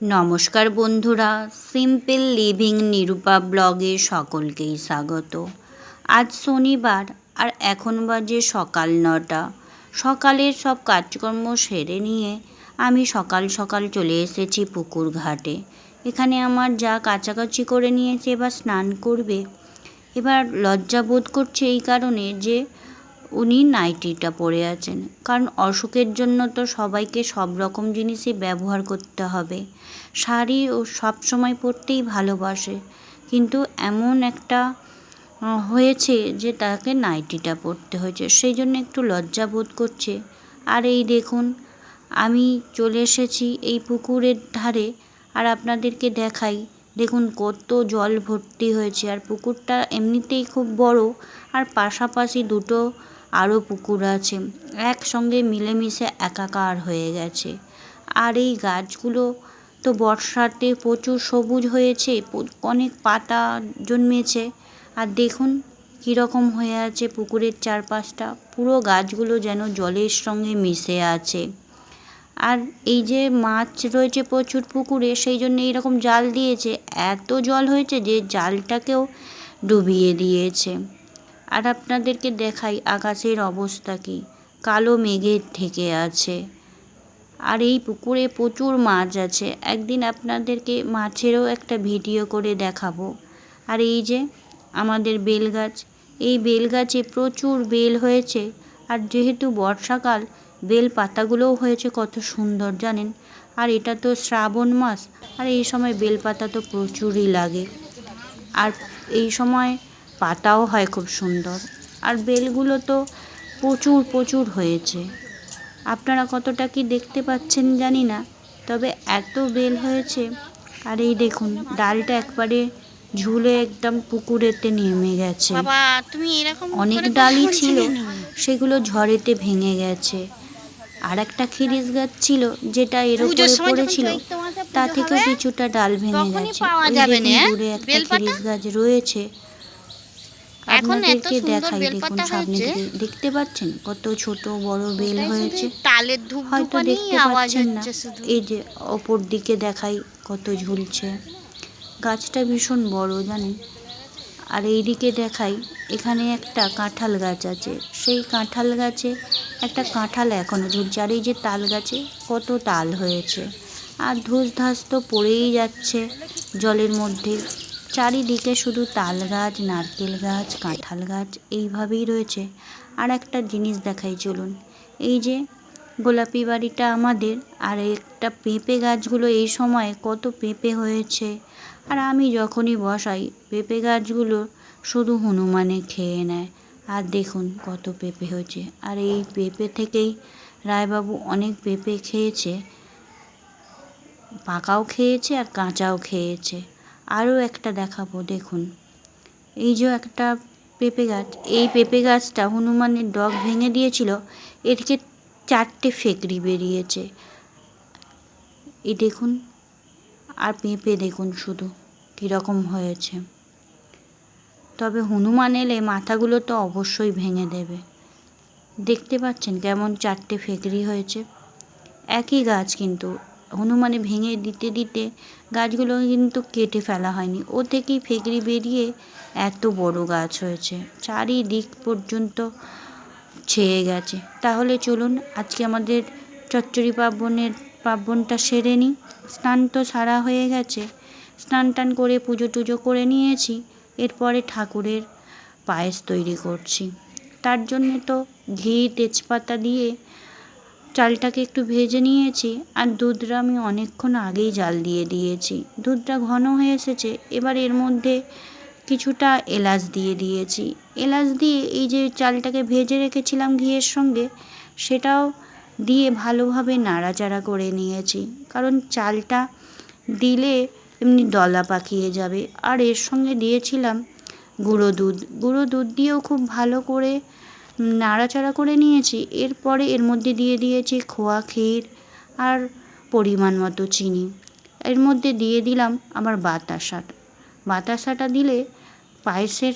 নমস্কার বন্ধুরা simple living Nirupa ব্লগে সকলকেই স্বাগত। আজ শনিবার আর এখন বাজে সকাল নটা। সকালের সব কাজকর্ম সেরে নিয়ে আমি সকাল সকাল চলে এসেছি পুকুর ঘাটে। এখানে আমার যা কাছাকাছি করে নিয়েছে, এবার স্নান করবে। এবার লজ্জা বোধ করছে এই কারণে যে উনি নাইটিটা পরে আছেন। কারণ অসুখের জন্য তো সবাইকে সব রকম জিনিসই ব্যবহার করতে হবে। শাড়ি ও সব সময় পরতেই ভালোবাসে। কিন্তু এমন একটা হয়েছে যে তাকে নাইটিটা পরতে হয়েছে। সেই জন্য একটু লজ্জা বোধ করছে। আর এই দেখুন, আমি চলে এসেছি এই পুকুরের ধারে আর আপনাদেরকে দেখাই। দেখুন কত জল ভর্তি হয়েছে। আর পুকুরটা এমনিতেই খুব বড়। আর পাশাপাশি দুটো আরও পুকুর আছে। একসঙ্গে মিলেমিশে একাকার হয়ে গেছে। আর এই গাছগুলো তো বর্ষাতে প্রচুর সবুজ হয়েছে অনেক পাতা জন্মেছে। আর দেখুন কীরকম হয়ে আছে পুকুরের চারপাশটা। পুরো গাছগুলো যেন জলের সঙ্গে মিশে আছে। আর এই যে মাছ রয়েছে প্রচুর পুকুরে, সেই জন্য এইরকম জাল দিয়েছে। এত জল হয়েছে যে জালটাকেও ডুবিয়ে দিয়েছে। আর আপনাদেরকে দেখাই আকাশের অবস্থা কি? কালো মেঘের থেকে আছে। আর এই পুকুরে প্রচুর মাছ আছে। একদিন আপনাদেরকে মাছেরও একটা ভিডিও করে দেখাবো। আর এই যে আমাদের বেল গাছ এই বেলগাছে প্রচুর বেল হয়েছে। আর যেহেতু বর্ষাকাল, বেল পাতাগুলোও হয়েছে কত সুন্দর, জানেন? আর এটা তো শ্রাবণ মাস, আর এই সময় বেল পাতা তো প্রচুরই লাগে। আর এই সময় পাতাও হয় খুব সুন্দর। আর বেলগুলো তো প্রচুর প্রচুর হয়েছে। আপনারা কতটা কি দেখতে পাচ্ছেন জানি না তবে এত বেল হয়েছে। আর এই দেখুন ডালটা একবারে ঝুলে একদম পুকুরেতে নেমে গেছে। তুমি এরকম অনেক ডালই ছিল সেগুলো ঝড়েতে ভেঙে গেছে। আর একটা খিরিস গাছ ছিল যেটা এর পুজোর উপরে পড়েছিল তা থেকেও কিছুটা ডাল ভেঙে গেছে। দূরে একটা? খিরিস গাছ রয়েছে। আপনাদেরকে সুন্দর দেখাই দেখুন বেলপাতা সামনে হয়েছে। দেখতে পাচ্ছেন কত ছোট বড় বেল হয়েছে। তালের ধূপ হয়তো দেখতে আওয়াজ পাচ্ছেন না। হচ্ছে শুধু। এই যে ওপর দিকে দেখাই কত ঝুলছে। গাছটা ভীষণ বড় জানেন? আর এইদিকে দেখাই এখানে একটা কাঁঠাল গাছ আছে। সেই কাঁঠাল গাছে একটা কাঁঠাল এখনও ঝুলছে। আর এই যে তাল গাছে কত তাল হয়েছে। আর ধুস ধাস তো পড়েই যাচ্ছে জলের মধ্যে। চারিদিকে শুধু তাল গাছ, নারকেল গাছ, কাঁঠাল গাছ এইভাবেই রয়েছে। আর একটা জিনিস দেখাই, চলুন। এই যে গোলাপি বাড়িটা আমাদের, আর একটা পেঁপে গাছগুলো এই সময় কত পেঁপে হয়েছে। আর আমি যখনই বসাই, পেঁপে গাছগুলো শুধু হনুমানে খেয়ে নেয়। আর দেখুন কত পেঁপে হয়েছে। আর এই পেঁপে থেকেই রায়বাবু অনেক পেঁপে খেয়েছে, পাকাও খেয়েছে আর কাঁচাও খেয়েছে। আরও একটা দেখাবো, দেখুন। এই যে একটা পেঁপে গাছ, এই পেঁপে গাছটা হনুমানের ডগ ভেঙে দিয়েছিল, এর থেকে চারটে ফেকরি বেরিয়েছে। এই দেখুন, আর পেঁপে দেখুন শুধু, কীরকম হয়েছে। তবে হনুমান এলে মাথাগুলো তো অবশ্যই ভেঙে দেবে। দেখতে পাচ্ছেন কেমন চারটে ফেকরি হয়েছে। একই গাছ কিন্তু হনুমানে ভেঙে দিতে দিতে গাছগুলো কিন্তু কেটে ফেলা হয়নি। ও থেকেই ফেকরি বেরিয়ে এত বড় গাছ হয়েছে। চারিদিক পর্যন্ত ছেয়ে গেছে। তাহলে চলুন আজকে আমাদের চচ্চড়ি পার্বণের পার্বণটা সেরে নিই। স্নান তো সারা হয়ে গেছে। স্নান টান করে পুজো টুজো করে নিয়েছি। এরপরে ঠাকুরের পায়েস তৈরি করছি। তার জন্যে তো ঘি, তেজপাতা দিয়ে চালটাকে একটু ভেজে নিয়েছি আর দুধটা আমি অনেকক্ষণ আগেই জাল দিয়ে দিয়েছি। দুধটা ঘন হয়ে এসেছে, এবার এর মধ্যে কিছুটা এলাচ দিয়ে দিয়েছি। এলাচ দিয়ে এই যে চালটাকে ভেজে রেখেছিলাম ঘিয়ের সঙ্গে, সেটাও দিয়ে ভালোভাবে নাড়াচাড়া করে নিয়েছি। কারণ চালটা দিলে এমনি দলা পাকিয়ে যাবে। আর এর সঙ্গে দিয়েছিলাম গুঁড়ো দুধ। গুঁড়ো দুধ দিয়েও খুব ভালো করে নাড়াচাড়া করে নিয়েছি। এরপরে এর মধ্যে দিয়ে দিয়েছি খোয়া ক্ষীর আর পরিমাণ মতো চিনি। এর মধ্যে দিয়ে দিলাম আবার বাতাসাটা। বাতাসাটা দিলে পায়েসের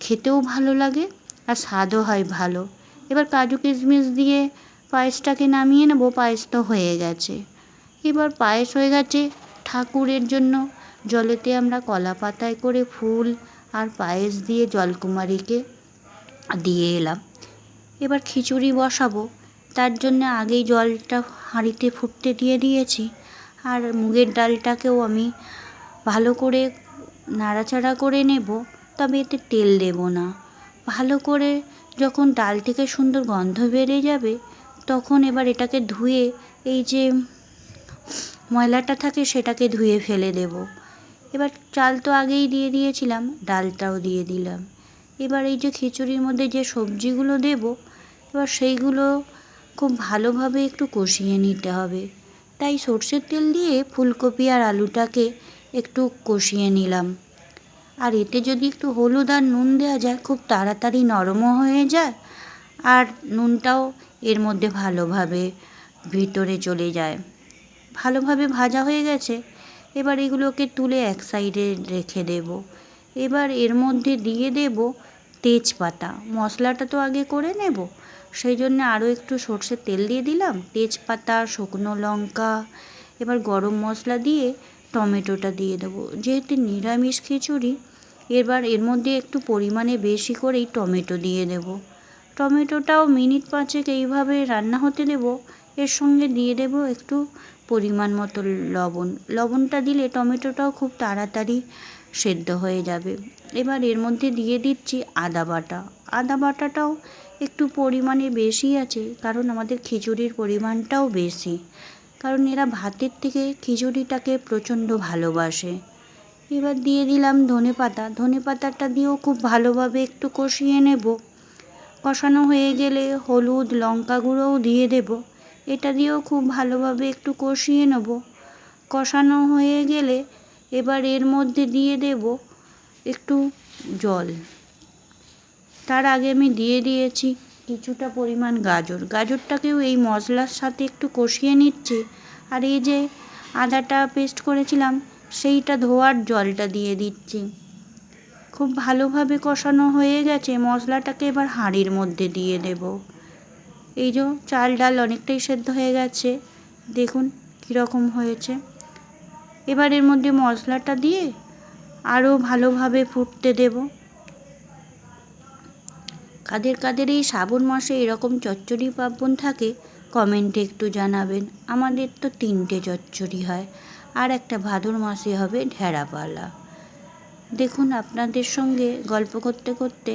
খেতেও ভালো লাগে আর স্বাদও হয় ভালো। এবার কাজু কিশমিশ দিয়ে পায়েসটাকে নামিয়ে নেব, পায়েস তো হয়ে গেছে। এবার পায়েস হয়ে গেছে ঠাকুরের জন্য। জলেতে আমরা কলা পাতায় করে ফুল আর পায়েস দিয়ে জলকুমারীকে দিয়ে এলাম। এবার খিচুড়ি বসাবো। তার জন্য আগেই জলটা হাঁড়িতে ফুটতে দিয়ে দিয়েছি। আর মুগের ডালটাকেও আমি ভালো করে নাড়াচাড়া করে নেব। তবে এতে তেল দেব না। ভালো করে যখন ডাল থেকে সুন্দর গন্ধ বেরিয়ে যাবে, তখন এবার এটাকে ধুয়ে এই যে ময়লাটা থাকে সেটাকে ধুয়ে ফেলে দেব। এবার চাল তো আগেই দিয়ে দিয়েছিলাম, ডালটাও দিয়ে দিলাম। এবার এই যে খিচুড়ির মধ্যে যে সবজিগুলো দেব, এবার সেইগুলো খুব ভালোভাবে একটু কষিয়ে নিতে হবে। তাই সর্ষের তেল দিয়ে ফুলকপি আর আলুটাকে একটু কষিয়ে নিলাম। আর এতে যদি একটু হলুদ আর নুন দেওয়া যায়, খুব তাড়াতাড়ি নরমও হয়ে যায় আর নুনটাও এর মধ্যে ভালোভাবে ভিতরে চলে যায়। ভালোভাবে ভাজা হয়ে গেছে, এবার এগুলোকে তুলে এক সাইডে রেখে দেব। এবার এর মধ্যে দিয়ে দেব তেজপাতা। মশলাটা তো আগে করে নেব। সেই জন্য আরও একটু সর্ষের তেল দিয়ে দিলাম। তেজপাতা, শুকনো লঙ্কা, এবার গরম মশলা দিয়ে টমেটোটা দিয়ে দেবো। যেহেতু নিরামিষ খিচুড়ি, এবার এর মধ্যে একটু পরিমাণে বেশি করেই টমেটো দিয়ে দেব। টমেটোটাও মিনিট পাঁচেক এইভাবে রান্না হতে দেব। এর সঙ্গে দিয়ে দেব একটু পরিমাণ মতো লবণ। লবণটা দিলে টমেটোটাও খুব তাড়াতাড়ি সেদ্ধ হয়ে যাবে। এবার এর মধ্যে দিয়ে দিচ্ছি আদা বাটা। আদা বাটাটাও একটু পরিমাণে বেশি আছে, কারণ আমাদের খিচুড়ির পরিমাণটাও বেশি। কারণ এরা ভাতের থেকে খিচুড়িটাকে প্রচণ্ড ভালোবাসে। এবার দিয়ে দিলাম ধনে পাতা। ধনে পাতাটা দিয়েও খুব ভালোভাবে একটু কষিয়ে নেব। কষানো হয়ে গেলে হলুদ, লঙ্কা গুঁড়োও দিয়ে দেব। এটা দিয়েও খুব ভালোভাবে একটু কষিয়ে নেব। কষানো হয়ে গেলে এবার এর মধ্যে দিয়ে দেব একটু জল। তার আগে আমি দিয়ে দিয়েছি কিছুটা পরিমাণ গাজর। গাজরটাকেও এই মশলার সাথে একটু কষিয়ে নিচ্ছি। আর এই যে আদাটা পেস্ট করেছিলাম, সেইটা ধোয়ার জলটা দিয়ে দিচ্ছি। খুব ভালোভাবে কষানো হয়ে গেছে। মশলাটাকে এবার হাঁড়ির মধ্যে দিয়ে দেব। এই যে চাল ডাল অনেকটাই সেদ্ধ হয়ে গেছে। দেখুন কীরকম হয়েছে। এবার এর মধ্যে মশলাটা দিয়ে আরও ভালোভাবে ফুটতে দেবো। কাদের কাদের এই শ্রাবণ মাসে এরকম চচ্চড়ি পার্বণ থাকে কমেন্টে একটু জানাবেন। আমাদের তো তিনটে চচ্চড়ি হয়, আর একটা ভাদর মাসে হবে ঢেঁড়াপালা। দেখুন, আপনাদের সঙ্গে গল্প করতে করতে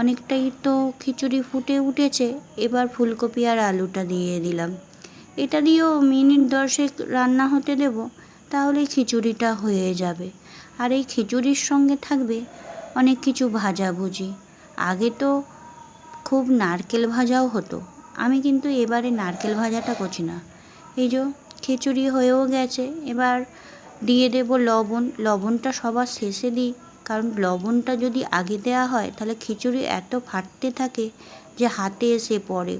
অনেকটাই তো খিচুড়ি ফুটে উঠেছে, এবার ফুলকপি আর আলুটা দিয়ে দিলাম। এটা দিয়েও মিনিট দশেক রান্না হতে দেব তাহলে খিচুড়িটা হয়ে যাবে। আর এই খিচুড়ির সঙ্গে থাকবে অনেক কিছু ভাজাভুজি। আগে তো খুব নারকেল ভাজাও হতো। আমি কিন্তু এবারে নারকেল ভাজাটা করছি না। এই যে খিচুড়ি হয়েও গেছে, এবার দিয়ে দেব লবণ। লবণটা সবার শেষে দিই, কারণ লবণটা যদি আগে দেওয়া হয়, তাহলে খিচুড়ি এত ফাটতে থাকে যে হাতে এসে পড়ে।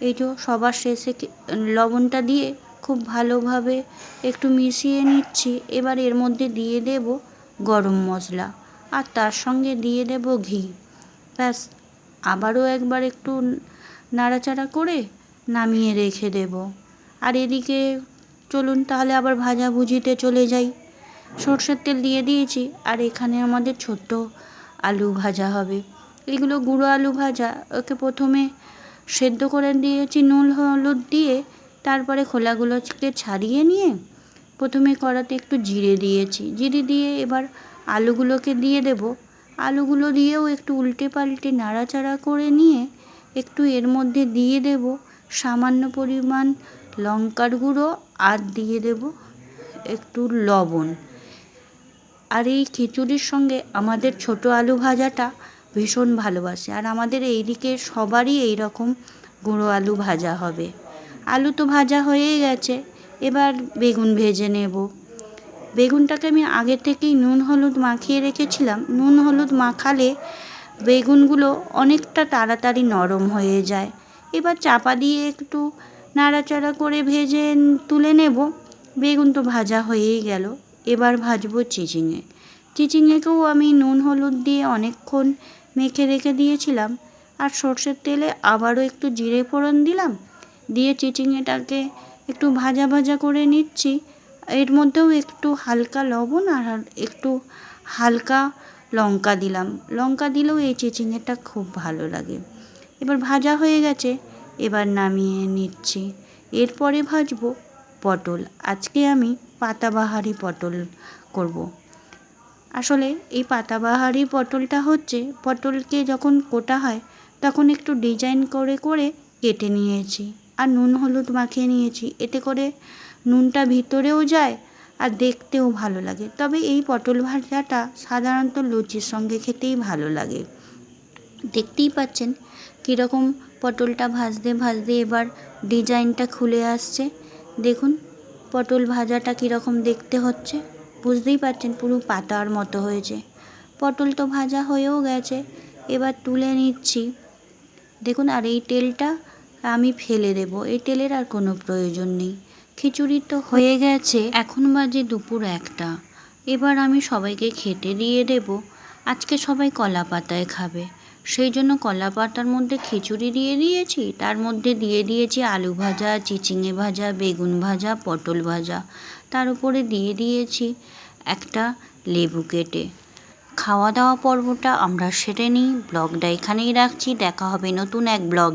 এই যে সবার শেষে লবণটা দিয়ে খুব ভালোভাবে একটু মিশিয়ে নিচ্ছি। এবার এর মধ্যে দিয়ে দেব গরম মশলা আর তার সঙ্গে দিয়ে দেব ঘি। ব্যাস, আবারও একবার একটু নাড়াচাড়া করে নামিয়ে রেখে দেব। আর এদিকে চলুন তাহলে আবার ভাজাভুজিতে চলে যাই। সর্ষের তেল দিয়ে দিয়েছি আর এখানে আমাদের ছোট্ট আলু ভাজা হবে। এগুলো গুঁড়ো আলু ভাজা। ওকে প্রথমে সেদ্ধ করে দিয়েছি নুন, হলুদ দিয়ে তারপরে খোলাগুলোকে ছাড়িয়ে নিয়ে প্রথমে কড়াতে একটু জিরে দিয়েছি। জিরে দিয়ে এবার আলুগুলোকে দিয়ে দেব। আলুগুলো দিয়েও একটু উল্টে পাল্টে নাড়াচাড়া করে নিয়ে একটু এর মধ্যে দিয়ে দেব সামান্য পরিমাণ লঙ্কার গুঁড়ো আর দিয়ে দেব একটু লবণ। আর এই খিচুড়ির সঙ্গে আমাদের ছোট আলু ভাজাটা ভীষণ ভালোবাসে। আর আমাদের এইদিকে সবারই এই রকম গুঁড়ো আলু ভাজা হবে। আলু তো ভাজা হয়েই গেছে, এবার বেগুন ভেজে নেব। বেগুনটাকে আমি আগে থেকেই নুন হলুদ মাখিয়ে রেখেছিলাম। নুন হলুদ মাখালে বেগুনগুলো অনেকটা তাড়াতাড়ি নরম হয়ে যায়। এবার চাপা দিয়ে একটু নাড়াচাড়া করে ভেজে তুলে নেব। বেগুন তো ভাজা হয়েই গেল। এবার ভাজবো চিচিঙে। চিচিঙেকেও আমি নুন হলুদ দিয়ে অনেকক্ষণ মেখে রেখে দিয়েছিলাম। আর সর্ষের তেলে আবারও একটু জিরে ফোড়ন দিলাম। দিয়ে চিচিঙেটাকে একটু ভাজা ভাজা করে নিচ্ছি। এর মধ্যেও একটু হালকা লবণ আর একটু হালকা লঙ্কা দিলাম। লঙ্কা দিলেও এই চিচিঙেটা খুব ভালো লাগে। এবার ভাজা হয়ে গেছে, এবার নামিয়ে নিচ্ছি। এরপরে ভাজবো পটল। আজকে আমি পাতাবাহারি পটল করব। আসলে এই পাতাবাহারি পটলটা হচ্ছে, পটলকে যখন কোটা হয়, তখন একটু ডিজাইন করে করে কেটে নিয়েছি। আর নুন হলুদ মাখিয়ে নিয়েছি। এতে করে নুনটা ভিতরেও যায় আর দেখতেও ভালো লাগে। তবে এই পটল ভাজাটা সাধারণত লুচির সঙ্গে খেতেই ভালো লাগে। দেখতেই পাচ্ছেন কীরকম পটলটা ভাজতে ভাজতে এবার ডিজাইনটা খুলে আসছে। দেখুন পটল ভাজাটা কীরকম দেখতে হচ্ছে। বুঝতেই পারছেন পুরো পাতার মতো হয়েছে। পটল তো ভাজা হয়েও গেছে। এবার তুলে নিচ্ছি। দেখুন আর এই তেলটা আমি ফেলে দেব, এই তেলের আর কোনো প্রয়োজন নেই। খিচুড়ি তো হয়ে গেছে, এখন বাজে দুপুর একটা। এবার আমি সবাইকে খেতে দিয়ে দেব। আজকে সবাই কলা পাতায় খাবে। সেই জন্য কলা পাতার মধ্যে খিচুড়ি দিয়ে দিয়েছি, তার মধ্যে দিয়ে দিয়েছি আলু ভাজা, চিচিঙে ভাজা, বেগুন ভাজা, পটল ভাজা। তার উপরে দিয়ে দিয়েছি একটা লেবু কেটে। খাওয়া দাওয়া পর্বটা আমরা সেরে নিই। ব্লগটা এখানেই রাখছি। দেখা হবে নতুন এক ব্লগ।